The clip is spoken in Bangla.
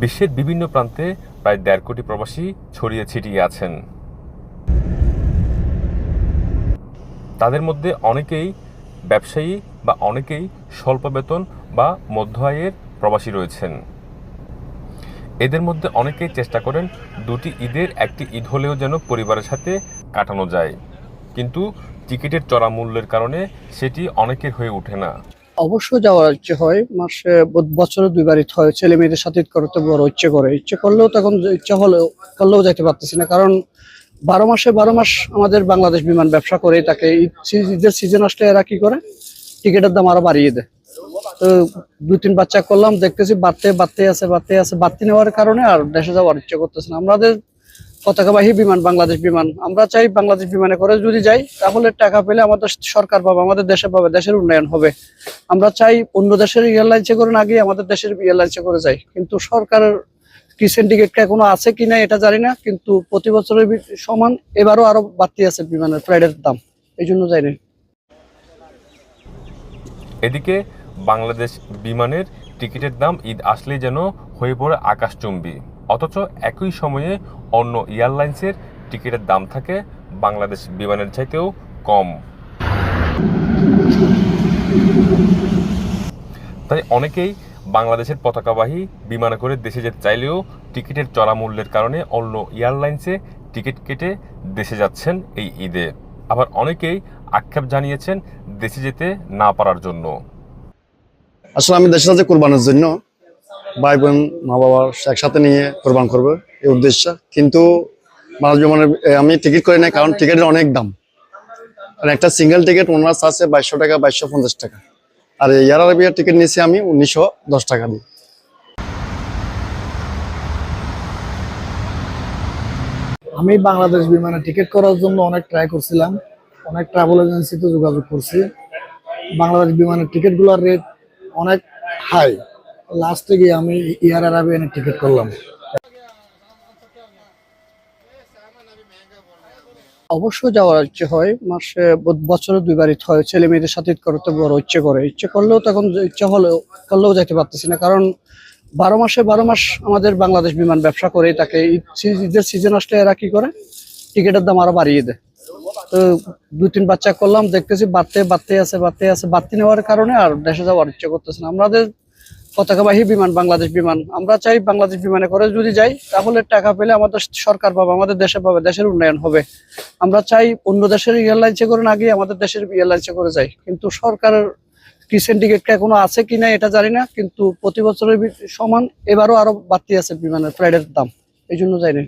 বিশ্বের বিভিন্ন প্রান্তে প্রায় দেড় কোটি প্রবাসী ছড়িয়ে ছিটিয়ে আছেন। তাদের মধ্যে অনেকেই ব্যবসায়ী বা অনেকেই স্বল্প বেতন বা মধ্য আয়ের প্রবাসী রয়েছেন। এদের মধ্যে অনেকেই চেষ্টা করেন দুটি ঈদের একটি ঈদ হলেও যেন পরিবারের সাথে কাটানো যায়। কিন্তু টিকিটের চড়া মূল্যের কারণে সেটি অনেকের হয়ে ওঠে না। অবশ্য যাওয়ার ইচ্ছে হয়, মাসে বছরে দুইবার ঈদ হয়, ছেলে মেয়েদের সাথে ঈদ করতে বড় ইচ্ছে করে। ইচ্ছে করলেও তখন ইচ্ছা হলেও করলেও যাইতে পারতেছি না, কারণ বারো মাসে বারো মাস আমাদের বাংলাদেশ বিমান ব্যবসা করে, তাকে ঈদের সিজন আসলে এরা কি করে? টিকিটের দাম আরও বাড়িয়ে দেয়। তো দু তিন বাচ্চা করলাম, দেখতেছি বাড়তে বাড়তে আছে বাড়তে আছে, বাড়তি নেওয়ার কারণে আর দেশে যাওয়ার ইচ্ছে করতেছে না। আমাদের পতাকাবাহী বিমান, বাংলাদেশ বিমান। আমরা চাই বাংলাদেশ বিমানে করে যদি যাই, তাহলে টাকা পেলে আমাদের সরকার পাবে, আমাদের দেশে পাবে, দেশের উন্নয়ন হবে। আমরা চাই অন্য দেশের এয়ারলাইন্সে করে না গিয়ে আমাদের দেশের এয়ারলাইন্সে করে যাই। কিন্তু সরকারের কি সিন্ডিকেটটা এখনও আছে কিনা এটা জানি না, কিন্তু প্রতি বছরের সমান এবারও আরও বাড়তি আছে বিমানের ফ্লাইটের দাম। এই জন্য যাই না এদিকে বাংলাদেশ বিমানের টিকিটের দাম ঈদ আসলেই যেন হয়ে পড়ে আকাশচুম্বী। অথচ একই সময়ে অন্য এয়ারলাইন্সের টিকিটের দাম থাকে বাংলাদেশ বিমানের চাইতেও কম। তাই অনেকেই বাংলাদেশের পতাকাবাহী বিমানে করে দেশে যেতে চাইলেও টিকিটের চড়া মূল্যের কারণে অন্য এয়ারলাইন্সে টিকিট কেটে দেশে যাচ্ছেন এই ঈদে। আবার অনেকেই আক্ষেপ জানিয়েছেন দেশে যেতে না পারার জন্য। আসলে আমি দেশের সাথে কোরবানের জন্য। ভাই বোন, মা বাবা একসাথে নিয়ে কোরবান করবে, এই উদ্দেশ্য। কিন্তু মানুষ বিমানের আমি টিকিট করি না কারণ টিকিটের অনেক দাম। আর একটা সিঙ্গেল টিকিট ওনার আছে বাইশশো টাকা, বাইশশো পঞ্চাশ টাকা। আর এয়ার আরবিয়ার টিকিট নিয়েছি আমি উনিশশো দশ টাকা দিয়ে। আমি বাংলাদেশ বিমানে টিকিট করার জন্য অনেক ট্রাই করছিলাম, অনেক ট্রাভেল এজেন্সিতে যোগাযোগ করছি। বাংলাদেশ বিমানের টিকিটগুলোর রেট অনেক হাই লাস্টে গিয়ে আমি এয়ার আরাবিয়ানের টিকিট করলাম। অবশ্য যাওয়ার ইচ্ছে হয়, মাসে বছরে দুইবার ঈদ হয়, ছেলে মেয়েদের সাথে ঈদ করতে বড় ইচ্ছে করে। ইচ্ছে করলেও তখন ইচ্ছা হলেও করলেও যাইতে পারতেছি না, কারণ বারো মাসে বারো মাস আমাদের বাংলাদেশ বিমান ব্যবসা করে, তাকে ঈদ ঈদের সিজন আসলে এরা কি করে? টিকিটের দাম আরও বাড়িয়ে দেয়। তো দু তিন বাচ্চা করলাম, দেখতেছি বাড়তে বাড়তে আছে বাড়তে আছে, বাড়তি নেওয়ার কারণে আর দেশে যাওয়ার ইচ্ছে করতেছে না। আমাদের পতাকাবাহী বিমান, বাংলাদেশ বিমান। আমরা চাই বাংলাদেশ বিমানে করে যদি যাই, তাহলে টাকা পেলে আমাদের সরকার পাবে, আমাদের দেশে পাবে, দেশের উন্নয়ন হবে। আমরা চাই অন্য দেশের এয়ারলাইন্সে করে না গিয়ে আমাদের দেশের এয়ারলাইন্সে করে যাই। কিন্তু সরকারের কি সিন্ডিকেটটা এখনও আছে কিনা এটা জানি না, কিন্তু প্রতি বছরের সমান এবারও আরও বাড়তি আছে বিমানের ফ্লাইটের দাম। এই জন্য যাই না